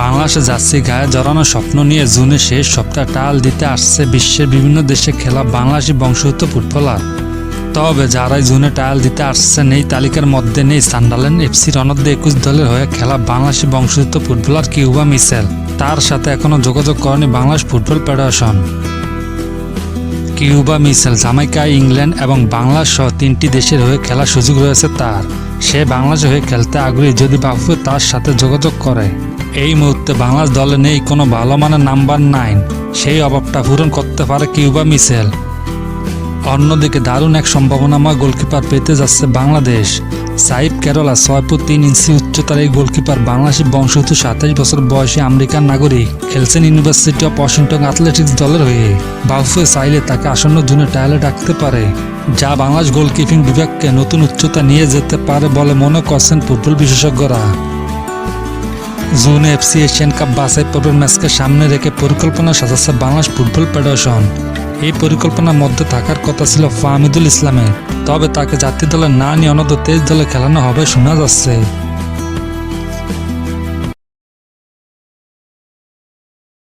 বাংলাদেশে যাচ্ছি গায়ে জড়ানো স্বপ্ন নিয়ে জুনে শেষ সপ্তাহে টাল দিতে আসছে বিশ্বের বিভিন্ন দেশে খেলা বাংলাদেশি বংশোদ্ভূত ফুটবলার। তবে যারাই জুনে টায়াল দিতে আসছেন এই তালিকার মধ্যে নেই সান্ডারল্যান্ড এফসির অনূর্ধ্ব একুশ দলের হয়ে খেলা বাংলাদেশি বংশোদ্ভূত ফুটবলার কিউবা মিসেল। তার সাথে এখনও যোগাযোগ করেনি বাংলাদেশ ফুটবল ফেডারেশন। কিউবা মিসেল জামাইকা, ইংল্যান্ড এবং বাংলাদেশ সহ তিনটি দেশের হয়ে খেলার সুযোগ রয়েছে তার। সে বাংলাদেশে হয়ে খেলতে আগ্রহী, যদি বাফু তার সাথে যোগাযোগ করে। এই মুহূর্তে বাংলাদেশ দলে নেই, কোনো ভালো মানের নাম্বার নাইন। সেই অভাবটা পূরণ করতে পারে কিউবা মিসেল। অন্যদিকে দারুণ এক সম্ভাবনাময় গোলকিপার পেতে যাচ্ছে বাংলাদেশ। সাইব কেরলা ছয় ফুট তিন ইঞ্চি উচ্চতার এই গোলকিপার বাংলাদেশি বংশোদ্ভূত সাতাইশ বছর বয়সী আমেরিকান নাগরিক, খেলছেন ইউনিভার্সিটি অফ ওয়াশিংটন অ্যাথলেটিক্স দলের হয়ে। বাফুয়ে চাইলে তাকে আসন্ন জুনে টায়ালে ডাকতে পারে, যা বাংলাদেশ গোলকিপিং বিভাগকে নতুন উচ্চতা নিয়ে যেতে পারে বলে মনে করছেন ফুটবল বিশেষজ্ঞরা। জুনে এফসি এশিয়ান কাপ বাছাই পর্বের ম্যাচকে সামনে রেখে পরিকল্পনা সাজাচ্ছে বাংলাদেশ ফুটবল ফেডারেশন। এই পরিকল্পনার মধ্যে থাকার কথা ছিল ফাহমিদুল ইসলামের। তবে তাকে জাতীয় দলে না নিয়ে অনন্ত তেইশ দলে খেলানো হবে, শোনা যাচ্ছে।